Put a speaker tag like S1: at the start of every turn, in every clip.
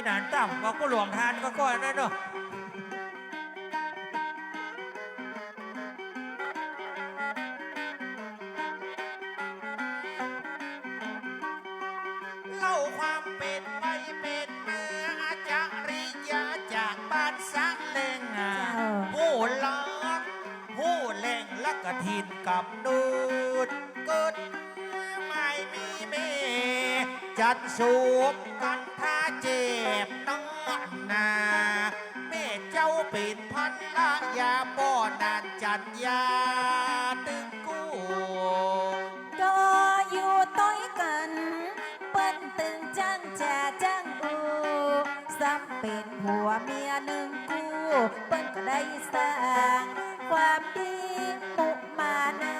S1: พี่นานต่ำบอกกูหลวงทานก็ก้อนนะเนาะา
S2: นจัดยาตึงกู
S3: ก็อยู่ต้อยกันเปิ้นตึงจังแจจังอูซ้ำเป็นผัวเมียหนึ่งกูเปิ้นก็ได้สร้างความดีมุมานะ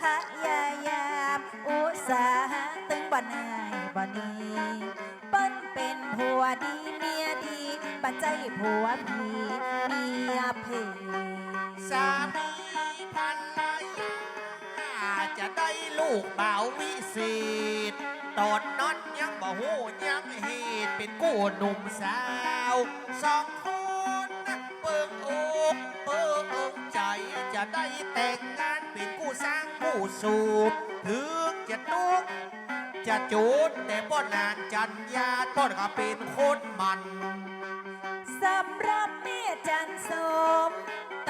S3: พยายามอุตสาหะตึงบ่นายบ่นีเปิ้นเป็นผัวดีเมียดีปัจจัยผัวผีเมียเพ
S2: สามีภรรยาจะได้ลูกบ่าววิเศษตอนนั้นยังบ่หูยังเหตุเป็นกู้หนุ่มสาวสองคนเปิงอกเปิงอกใจจะได้แต่งงานเป็นกู้สร้างกู้สูบถึงจะตุกจะจูดแต่ป้อนานจันยาป้อนก็เป็นคนมัน
S3: สำหรับเมียจันสม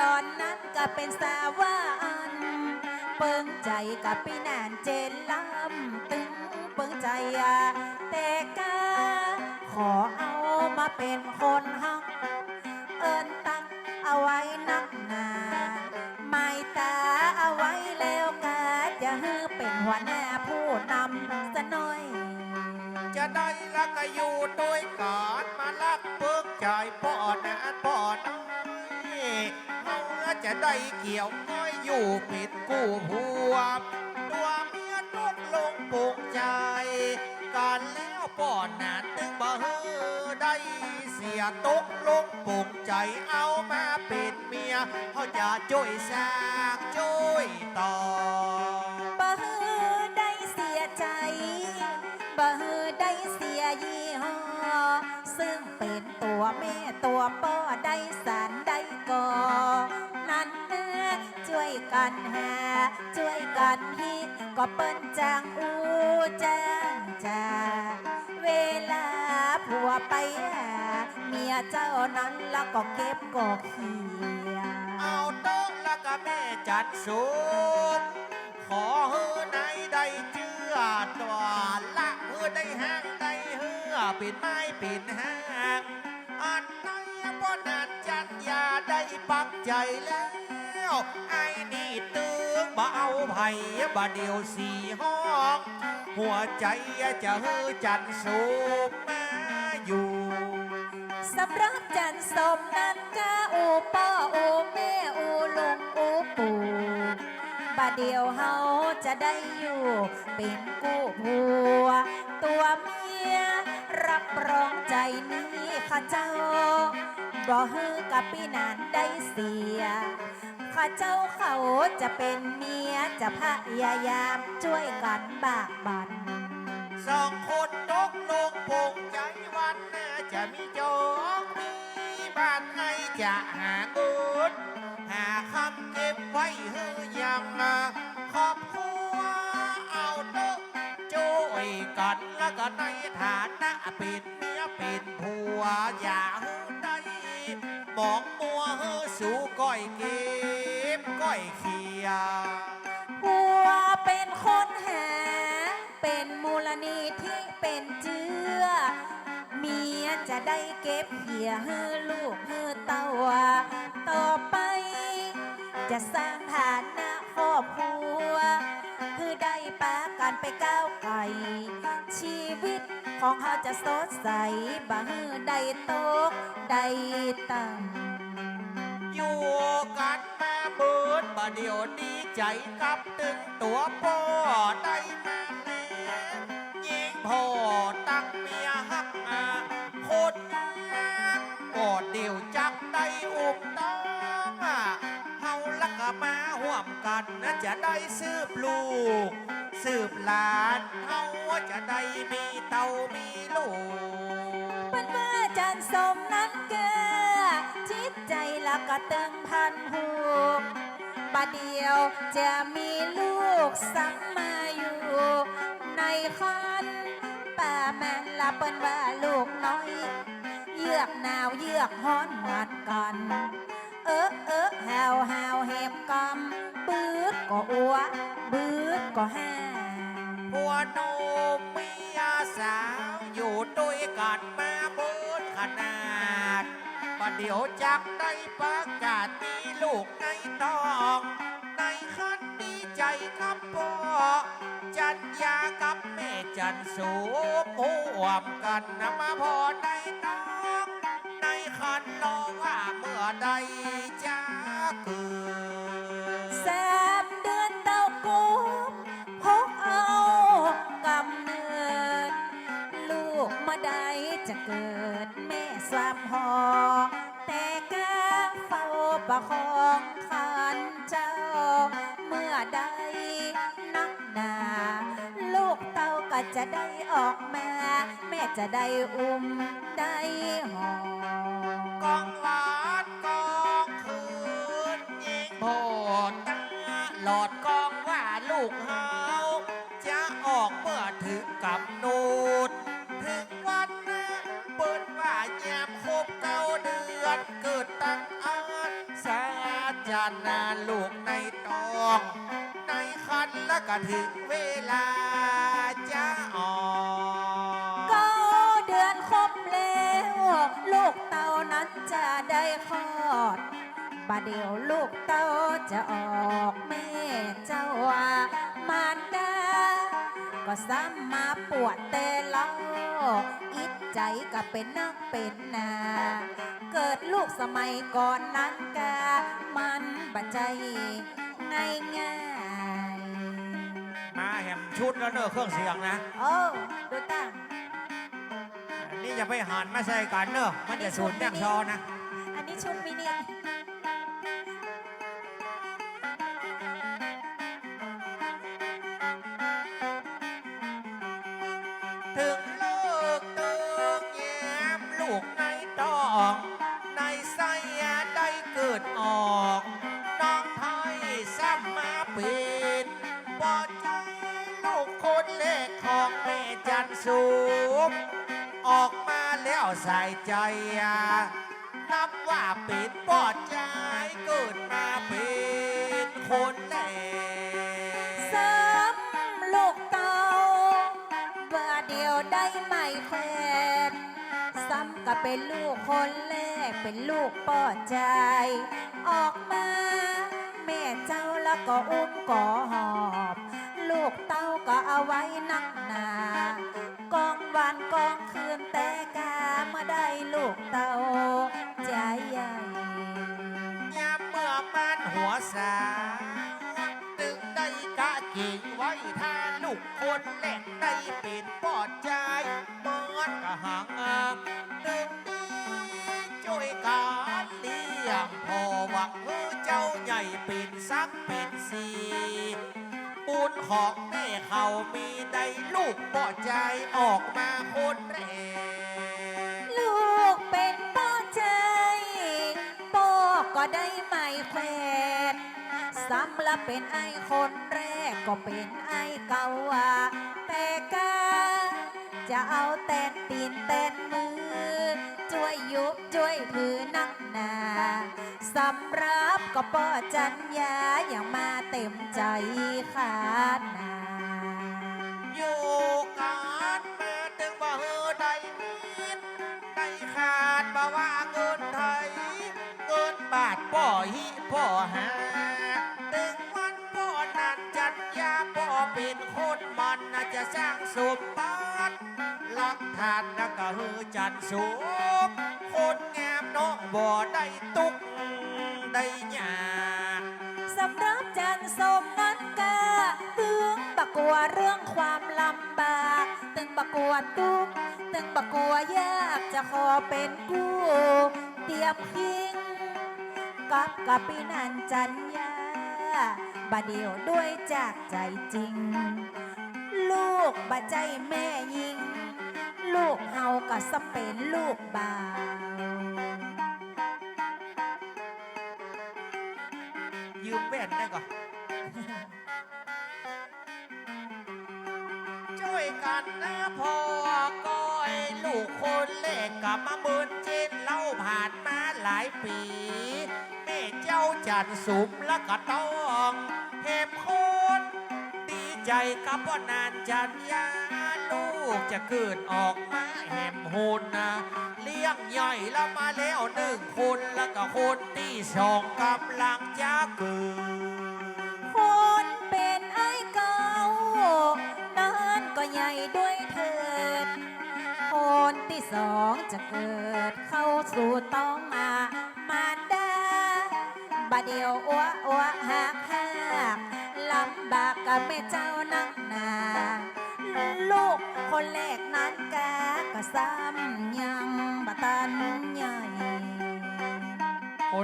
S3: ตอนนั้นก็เป็นสาวอัน เปิงใจกับปีนานเจนลำตึงเปิงใจอะแต่กาขอเอามาเป็นคนฮักเอินตักเอาไว้นักหนาไม่ตาเอาไว้แล้วกาจะฮือเป็นหัวหน้าผู้นำสะน่อย
S2: จะได้ละก็อยู่ด้วยกันมาลักเบิกใจป จะได้เกี่ยวก้อยอยู่ปิดกู้ผัวตัวเมียตกลงปลูกใจกันแล้วป้อนนะตึงบ่เฮอได้เสียตกลงปลูกใจเอามาเป็นเมียเขาจะช่วยสร้างช่วยต่อ
S3: บ่ฮือได้เสียใจบ่ฮือได้เสียยี่ห้อซึ่งเป็นตัวแม่ตัวป้อได้สา กันหาช่วยกันฮิก็เปิ้นจางอูจางจาเวลาผัวไปหาเมียเจ้านั้นแล้วก็เก็บกอกเขีย
S2: เอาโต๊ะแล้วก็แม่จัดสูบขอเฮือในได้เจือตัวละเฮือได้แห้งได้เฮือปิดไม้ปิดห้งอันไหนป้อนานจัดยาได้ปักใจแล้ว ไอ้นี่ตึงบ่เอาไผ่บ่เดียวสี่ห้อง หัวใจจะเฮือจัดสูบมาอยู่
S3: สำหรับจันสมนั้นก็อูป้ออูแม่อูลุงอูปู่บาดเดียวเฮาจะได้อยู่เป็นกู้ผัว ตัวเมียรับรองใจนี้ข้าเจ้าบ่ฮือกับพี่นานได้เสีย ข้าเจ้าเขาจะเป็นเมียจะพยายามช่วยกันบากบัน
S2: สองคนตกลงปงใจวันน้าจะมีจองมีบ้านให้จะหาเงินหาคำเก็บไว้เฮือยังครอบครัวเอาเด้อช่วยกันแล้วก็ในฐานะเป็นเมียเป็นผัวอย่าเฮือได้มองมัวเฮือสู่ก้อยเก็ บก้อยเขีย
S3: ผัวเป็นคนหา เป็นมูลนิธิเป็นเจือ เมียจะได้เก็บเหียให้ลูกให้เต้าต่อไป จะสร้างฐานะครอบครัวคือได้ปากันไปก้าวไกลชีวิตของเขาจะสดใสบ่ฮือได้ตกได้ต่ำ
S2: อยู่กันม บิดบ่เดียวดีใจกับตึงตัวพ่อได้แมาแล้วยิงพ่อตั้งเมียหักอาคนก็เดียวจักได้อุ้มต้องเฮาละก็มาห่วมกันนะจะได้สืบลูก สืบหลานเฮาจะได้มีเต้ามีลูก
S3: เปิ้นว่าจันสมนั้นเกลือจิตใจละก็ตึงพันหู เดียว จะมีลูกสักมาอยู่ ในคันป่าแมนละเปิ้นว่าลูกน้อย เยือกหนาวเยือกฮ้อนหวัดกัน เออเออแหวแหวเห็บกำปื๊ดก็อัวปื๊ดก็แห่
S2: ผัวนมเมียสาวอยู่ด้วยกันมาบิดขนาด ประเดี๋ยวจับได้ประกาศมีลูกในท้อง ในคันดีใจครับพ่อ จันยากับแม่จันสูบห่วมกันนะมาพอในน้อง ในคันรอว่าเมื่อใด จะ
S3: ได้ออกมา แม่จะได้อุ้มได้หอม
S2: จานาลูกในตอง ในคันและก็ถึงเวลาจะออก
S3: เก้าเดือนครบแล้ว ลูกเต่านั้นจะได้คลอดบาเดียวลูกเต่าจะออกแม่เจ้าว่ามาไดา ก็ซ้ำมาปวดแต่เล่าอิดใจก็เป็นนักเป็นนา เกิดลูกสมัยก่อนนั้นกามันบัจใจง่ายง่าย
S1: มาแหมชุดแล้วเนอะเครื่องเสียงนะ
S3: ๆโอ้ดูตั้ง
S1: อันนี่จะไปหันมาใส่กันเนอะมันจะสูญอย่างชอนะ
S3: อันนี้ชุดมินิ
S2: ใส่ใจนับว่าป็นปอดใจเกิดมาเป็นคนแรก
S3: ซ้ำลูกเตาเบื่อเดียวได้ไม่แควนซ้ำก็เป็นลูกคนแรกเป็นลูกปอดใจ ออกมา แม่เจ้าแล้วก็อุ้มก่อหอบ ลูกเต้าก็เอาไว้นักหนา กองวันกองคืนแต่กาเมื่อได้ลูกเต้าใจใหญ่
S2: ยามเมื่อมันหัวสาวตึงได้กะกิ่งไว้ท่าลูกคนเล็กได้เป็นปอดใจเมื่อนกะหางอาตึงดีช่วยการเลี้ยงพอหวังเออเจ้าใหญ่เป็นสักเป็นสี บุญของแม่เขามีได้ลูกปอดใจออกมาคนแรก
S3: ลูกเป็นป้อใจป้ก็ได้ไม่แควนซ้ำละเป็นไอคนแรกก็เป็นไอเก่าว่าแต่กาจะเอาแต่นตีนแต่นมือ ช่วยยุบช่วยถือนักหนา สำรับก็ป้อจัญญาอย่างมาเต็มใจขาดนา
S2: อยู่กันมาถึงบ่เฮอได้นิดได้ขาดบ่ว่าเงินไทย เงินบาทป่อหิป่อหาถึงวันป่อนั้นจัดยาป่อเป็นคนมันน่าจะสร้างสมบัติหลักฐานนักก็เฮอจันสูงคนงามน้องบ่ได้ตุก ได้ยาก
S3: สำหรับจันสมนั้นกาตึงบักกลัวเรื่องความลำบากตึงบักกลัวทุกตึงบักกลัวยากจะขอเป็นกู้เตรียมคิงกับกับปีนันจันยาบาเดียวด้วยจากใจจริง ลูกบาใจแม่ยิง ลูกเฮาก็สเป็นลูกบาว
S2: แว่นได้ก่อนช่วยกันนะพ่อก้อยลูกคนเล็กกับมาเมินเจนเล่าผ่านมาหลายปีแม่เจ้าจัดสุมและก็ต้องเห็มคนดีใจกับว่านานจันยาลูกจะเกิดออกมาแหมหุนนะ ลี้ยงใหญ่แล้วมาแล้วหนึ่งคนแล้วก็คนที่สองกำลังจะเกิด
S3: คนเป็นไอ้เก่านั้นก็ใหญ่ด้วยเถิด คนที่สองจะเกิดเข้าสู่ต้องมามาดาบาเดียวอ้วอ้วหักหักลำบากกับแม่เจ้านักหนา ลูกคนแรกนั้นกะก็ซ้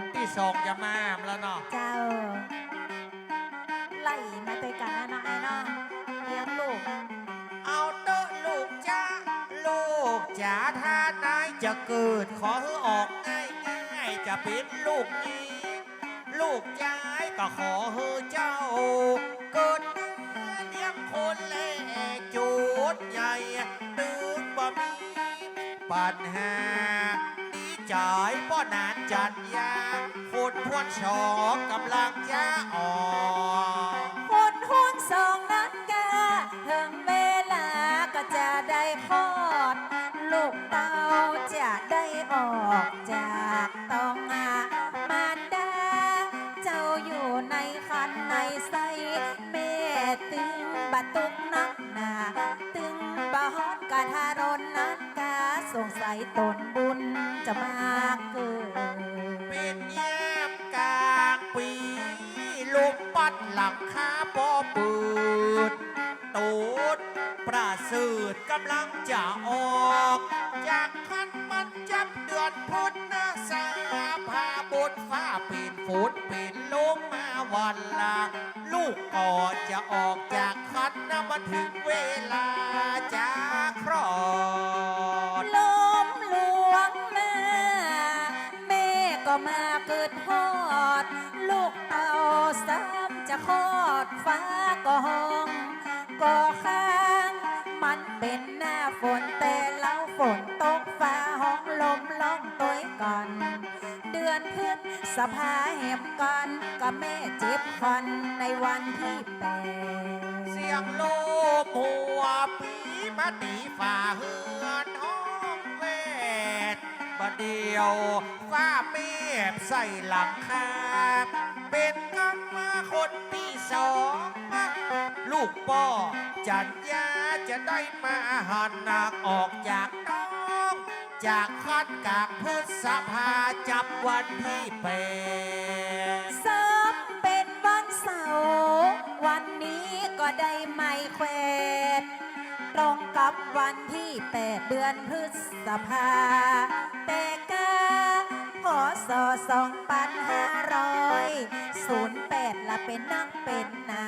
S3: น
S2: ที่สองจะมาแล้วเนาะ
S3: เจ้า ไล่มาด้วยกันนะเนาะไอ้เนาะเลี้ยงลูก
S2: เอาเตอะลูกจ้าลูกจ๋าถ้านายจะเกิดขอให้ออกง่ายง่ายๆจะเป็นลูกนี้ ลูกย้ายก็ขอให้เจ้า เกิดมาเลี้ยงคนเล่จูดใหญ่ตึกบ่มีปัญหา ดีใจป้อนานจัดยาคนพวนชอกกำลังจะออก
S3: คนหุ้นสองนั้นกาถึงเวลาก็จะได้คลอด ลูกเต้าจะได้ออกจากตองอามาดา เจ้าอยู่ในคันในไส้แม่ตึงบัตุกนักหนา ตึงบะฮอดกะทารนนักกาสงสัยตนบุญ จะมาเกิด
S2: เป็นแยมกลางปีลมปัดหลังคาปอปิดตูดประสริฐกำลังจะออก จากคันมันจับเดือนพุทธนะสาพาบนฟ้าเป็นฝนเป็นลมมาวันละ ลูกก่อนจะออกจากคันนะมาถึงเวลาจะคลอด
S3: ล พฤษภาแหมกันก็แม่เจ็บฟันในวันที่แปด
S2: เสียงโลมหัวปีมาตีฝ่าเฮือนห้องเวทประเดียวฟ้าเมฆใส่หลังคาเป็นกำมาคนที่สองลูกป่อจันยาจะได้มาหันหนักออกจาก จากคัดกากพฤษภาจับวันที่แปด
S3: ซ้ำเป็นวันเสาร์วันนี้ก็ได้ไม่แควดตรงกับวันที่แปดเดือนพฤษภาแต่กาพศสองพันห้าร้อยศูนย์แปดละเป็นนักเป็นนา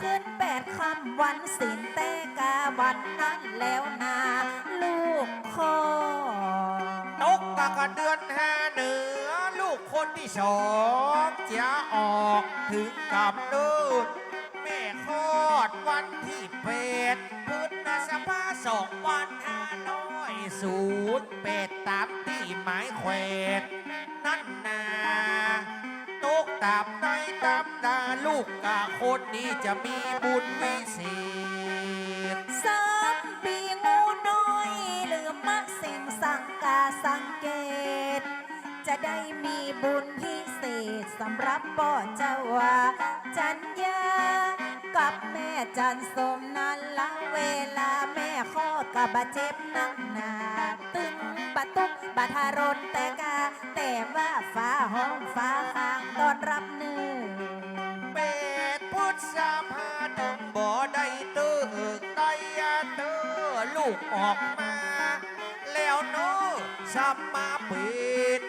S3: ขึ้นแปดคำวันศิลแต่กาวันนั้นแล้ว ค
S2: นที่สองจะออกถึงกับเนิดแม่คลอดวันที่เป็ดพฤษภาสองพันห้าร้อยศูนย์เป็ดตามที่หมายแขวดนั่นนาตกตามในตามดาลูกกะคนนี้จะมีบุญวิเศษ
S3: ว่าจันยากับแม่จันสมนั้นละเวลาแม่ข้อกับบาเจ็บนักหนาตึงบะตุกบาทารนแต่กา แต่ว่าฟ้าห้องฟ้าข้างตอนรับเนื้อ
S2: เปดพุทธสาพาถึงบ่ได้ตึกไตยาเตอลูกออกมา แล้วเนอสัมมาปิด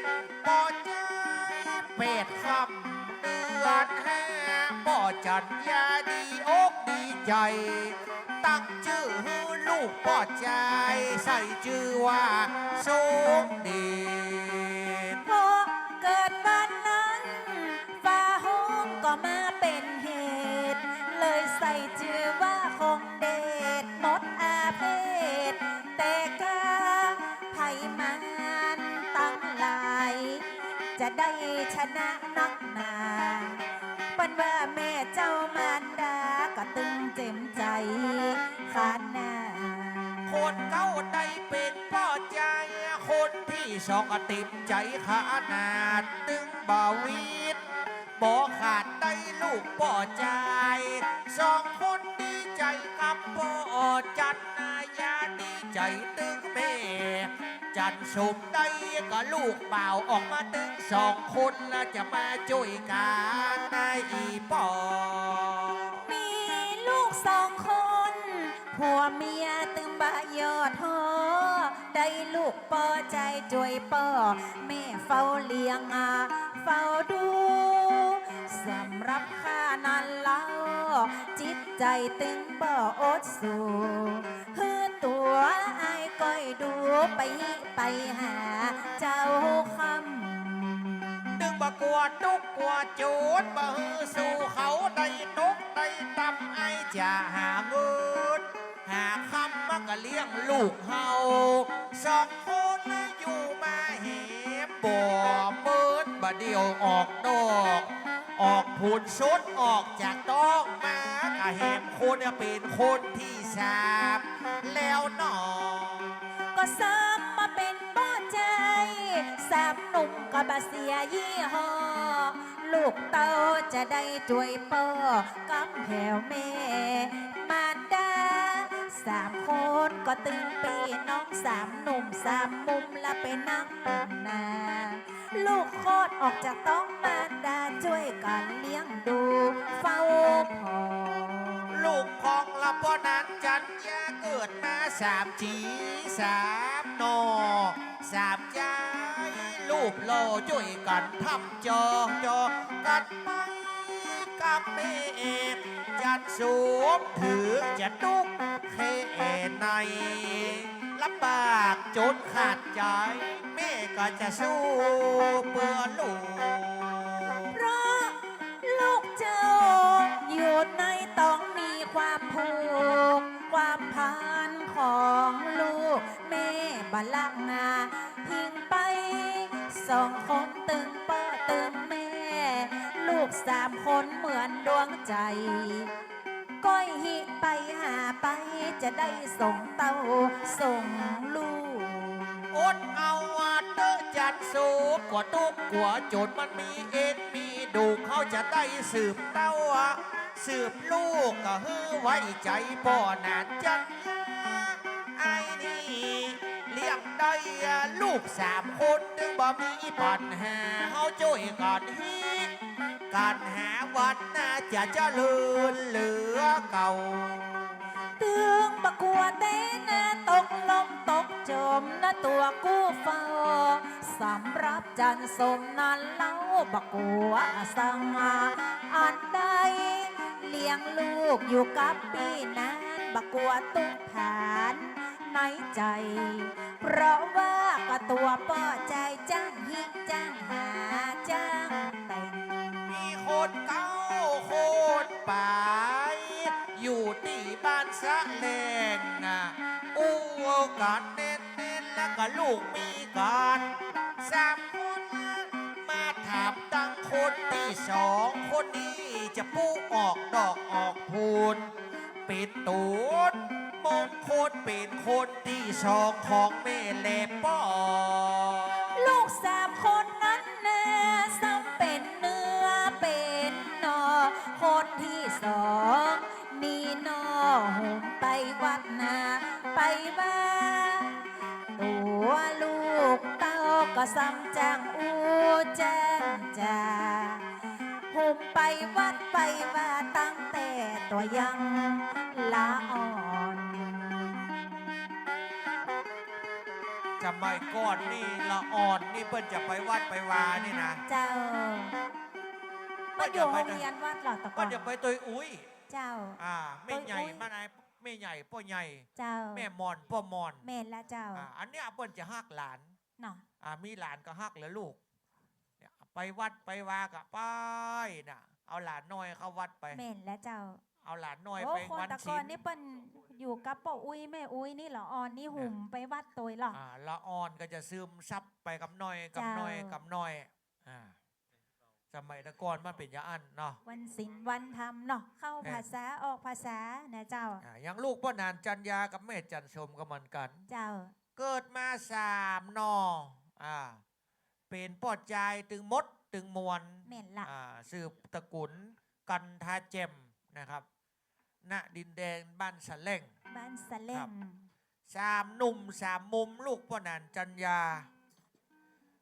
S2: บ่ใจันยาดีอกดีใจ ตั้งชื่อลูกปอดใจ ใส่ชื่อว่าสุขเดช
S3: พอเกิดวันนั้นฟ้าห้องก็มาเป็นเหตุ เลยใส่ชื่อว่าคงเดชมดอาเพศแต่กาไผ่มันตั้งหลาย จะได้ชนะนัก ขานหน้า
S2: คนเก้าได้เป็นพ่อใจคนที่สองก็ติดใจขนาดตึงบ่าวิดบ่ขาดได้ลูกป่อใจสองคนดีใจกับพ่อจันนายาดีใจตึงแม่จันสมได้ก็ลูกเปล่าออกมาตึงสองคนแล้วจะมาช่วยกันในอีป่อ
S3: มีลูกสอ ผัวเมียตึงบะยอดหอได้ลูกปอใจจวยปอแม่เฝ้าเลี้ยงอาเฝ้าดูสำหรับข้านั้นเล่าจิตใจตึงบ่อดสู้ฮือตัวไอ้ก้อยดูไปไปหาเจ้าคำ
S2: ดึงบะกลัวตุกกลัวโจดบะฮือสู่เขาได้ตก ลี้ยงลูกเฮาสองคนอยู่มาเหบบ่เมิดบะเดียวออกดอก ออกผุนชุดออกจากต้องมากะเหมคนเนี่ยเป็นคนที่สามแล้วหนอ
S3: ก็ซ้ำมาเป็นป้อใจสามหนุ่มก็บาเสียยี่ห้อลูกเต้าจะได้ช่วยป้อกำแผวแม่มารดา สามคนก็ตึงปีน้องสามหนุ่มสามมุมละไปนั่งปนนา ลูกโคตรออกจากต้องมาดาช่วยกันเลี้ยงดู เฝ้าพอ
S2: ลูกของละพ่อนั้นจันยาเกิดมาสามจีสามนอสามใจลูกโลช่วยกันทำจอจอกันไปกับแม่จัน สวมถือจะดุกเคในลำบากจนขาดใจแม่ก็จะสู้เพื่อลูก
S3: เพราะลูกเจ้าอยู่ในต้องมีความผูก ความพันของลูก แม่บาลักาทิ้งไปสองคนตึงเป้อตึงแม่ ลูกสามคนเหมือนดวงใจ ก้อยหิไปหาไปจะได้ส่งเต้าส่งลูก
S2: อดเอาวาเตอจัดสูบกว่าตุกกว่าโจนมันมีเอ็นมีดูเขาจะได้สืบเต้าสืบลูกก็ฮือไว้ใจป่อนานจันไอ้นี่เลี้ยงได้ลูกสามคนถึงบ่มีปัญหาเขาช่วยกันฮี การหาวันน่าจะเจริญเหลือเก่า
S3: เตืองบกัวเต้นะตกลมตกจมนะตัวกู้เฝ้าสำหรับจันสมนั้นเล่าบกัวสังอาอันใด เลี้ยงลูกอยู่กับปีนั้นบกัวตุกฐานในใจ เพราะว่าก็ตัวป้อใจจ้างหิจ้างหาจ้าง ต่ง
S2: มีคนเก้าโคนไปอยู่ที่บ้านสะเลงนะอู้กันเน้นเน้นๆแล้วก็ลูกมีกันสามคนมาถามตั้งคนที่สองคนนี้จะปูออกดอกออกพูนปิดตูนมงคลเป็นคนที่สองของแม่เล็บปอ
S3: ลูกสามคน ซ้ำจางอูแจ้งจาหุ่มไปวัดไปว่าตั้งแต่ตัวยังละอ่อน
S2: จำไม่ก่อนนี่ละอ่อนนี่เปิ้นจะไปวัดไปวานี่นะ
S3: เจ้ามาอยู่โรงเรียนวัดเหรอตะก
S2: ก็
S3: อน
S2: จะไปตัวอุ้ย
S3: เจ้า
S2: อ่าไม่ใหญ่
S3: ตัวอุ้ย
S2: มาไหนแม่ใหญ่พ่อใหญ่
S3: เจ้า
S2: แม่มอนพ่อมอน
S3: แม่นละเจ้า
S2: อ่าอันเนี้ยเปิ้นจะฮักหลาน
S3: เนาะ
S2: อ่า มีหลานก็ฮักแล้วลูกเนี่ยไปวัดไปวากะไปน่ะเอาหลานน้อยเข้าวัดไป
S3: แม่นละเจ้า
S2: เอาหลานน้อย
S3: โอ้
S2: ไป
S3: คน
S2: วัน
S3: แตะก
S2: ศี
S3: อน
S2: ล
S3: นี่เปิ้นอยู่กับป้าอุ้ยแม่อุ้ยนี่เหรอออนนี่หุ่มไปวัดตัวเหรอ
S2: อ่าละอ่อนก็จะซึมซับไปกับน้อยกับ
S3: เจ้า
S2: น้อยกับน้อยอ่าสมัยแตะก่อนมันเป็นอยางอันเนาะ
S3: วันศิลวันธรรมเนาะเข้า
S2: แม่น
S3: ภาษาออกภาษานะเจ้า
S2: อ่าอย่างลูกพ่อนานจันยากับแม่จันชมก็เหมือนกัน
S3: เจ้า
S2: เกิดมาสามนอ อ่าเป็นปอดใจายตึงมดตึงมวล
S3: แม่นละ
S2: อ่าสืบตระกุลกันทาเจมนะครับ ณดินแดนบ้านสะเล่ง
S3: บ้านสะเล
S2: ครั
S3: ง
S2: บ สามหนุ่มสามมุมลูกพ่อนันจันยา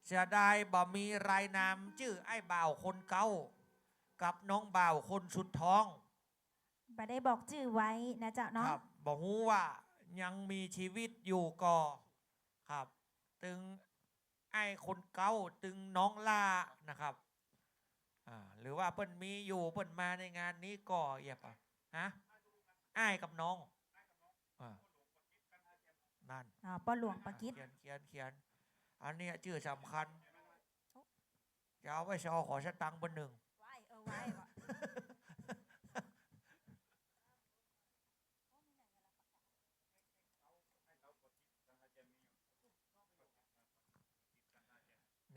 S2: เสียดายบ่มีรายนามชื่อไอ้บ่าวคนเก้ากับน้องบ่าวคนสุดท้อง
S3: บ่ได้บอกชื่อไว้นะเจ้า
S2: ค
S3: เนาะ
S2: รับบอกฮู้ว่ายังมีชีวิตอยู่ก่อครับ ตึง ไอ้คนเก้าตึงน้องล่านะครับอ่าหรือว่าเปิ้นมีอยู่เปิ้นมาในงานนี้ก็อย่าปะฮะไอ้กับน้องอ่านั่น
S3: อ๋อป้าหลวงปากิจ
S2: เขียนเขียนเขียนอันเนี้ยชื่อสำคัญจะเอาไว้ชอขอสตังค์บนหนึ่ง
S3: ไว้เออไว้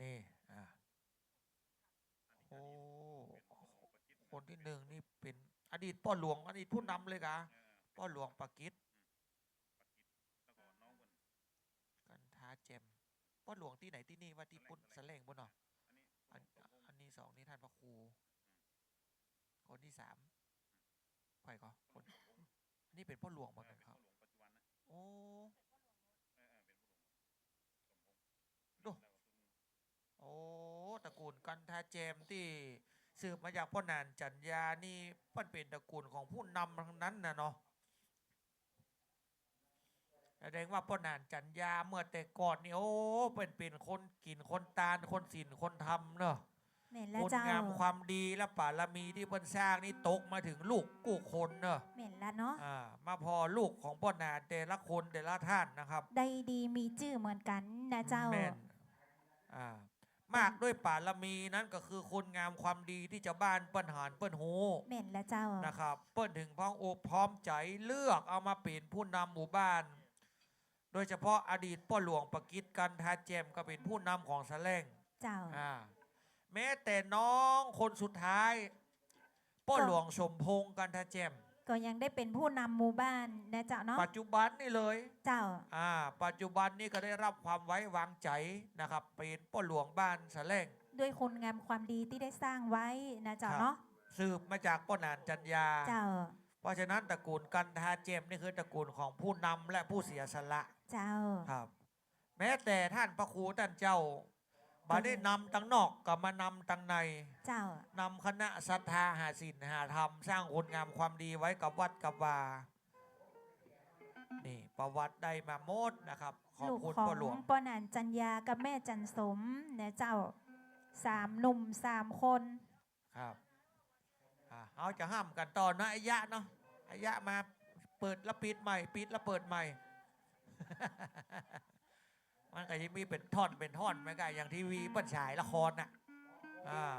S2: นี่อะโอ้ คนที่หนึ่งนี่เป็นอดีตพ่อหลวงอดีตผู้นำเลยกะพ่อหลวงปากิจกันท้าเจมพ่อหลวงที่ไหนที่นี่ว่าที่ปุ่นสะเลงบนเนาะอันอันนี้สองนี่ท่านพระครู คนที่สามใครก็คนอันนี่เป็นพ่อหลวงเหมือนกันครับโอ้ดูโอ้ตระกูลกันทาเจมที่ สืบมาจากพ่อนานจันยานี่มันเป็นตระกูลของผู้นำทั้งนั้นนะเนาะแสดงว่าพ่อนานจันยาเมื่อแต่ก่อนนี่โอ้เป็นเป็นคนกินคนตาลคนศีลคนทำเนาะ
S3: แม่นละ
S2: คุณ
S3: เจ้างา
S2: มความดีและบารมีที่เพิ่นสร้างนี่ตกมาถึงลูกกู้คนเนอะ
S3: แม่นละเนาะ
S2: อ่ามาพอลูกของพ่อนานแต่ละคนแต่ละท่านนะครับ
S3: ได้ดีมีชื่อเหมือนกันนะเจ้า
S2: แม่นอ่า มากด้วยบารมีนั้นก็คือคุณงามความดีที่เจ้าบ้านเปิ้นหานเปิ้นหู
S3: แม่นละเจ้า
S2: นะครับ เปิ้นถึงพ้องอกพร้อมใจเลือกเอามาเป็นผู้นำหมู่บ้าน โดยเฉพาะอดีตพ่อหลวงประกิตกันทาเจมก็เป็นผู้นำของสะแลง
S3: เจ้า
S2: อ่าแม้แต่น้องคนสุดท้ายพ่อหลวงสมพงษ์กันทาเจม
S3: ก็ยังได้เป็นผู้นำหมู่บ้านนะเจ้าเนาะ
S2: ปัจจุบันนี่เลย
S3: เจ้า
S2: อ่าปัจจุบันนี่ก็ได้รับความไว้วางใจนะครับเป็นพ่อหลวงบ้านสะแลง
S3: ด้วยคุณงามความดีที่ได้สร้างไว้นะเจ้า
S2: ครับ
S3: เนาะ
S2: สืบมาจากพ่อนานจันยา
S3: เจ้า
S2: เพราะฉะนั้นตระกูลกันทาเจมนี่คือตระกูลของผู้นำและผู้เสียสละ
S3: เจ้า
S2: ครับ แม้แต่ท่านพระครูท่านเจ้า บาได้นำตั้งนอกก็มานำตั้งใน
S3: เจ้า
S2: นำคณะศรัทธาหาศีลหาธรรม สร้างคุณงามความดีไว้กับวัดกับวานี่ประวัติได้มาโมดนะครับ ขอบ
S3: ลูก
S2: คุณ
S3: ของ
S2: พ่อหลวง
S3: ปอนันจันยากับแม่จันสมนะเจ้าสามหนุ่มสามคน
S2: ครับอ่าเอาจะห้ามกันต่อนะอายะเนาะอายะมาเปิดแล้วปิดใหม่ ปิดแล้วเปิดใหม่ มันก็ยังมีเป็นท่อนเป็นท่อนไม่ก็อย่างทีวีเปิ้นฉายละครน่ะอ่า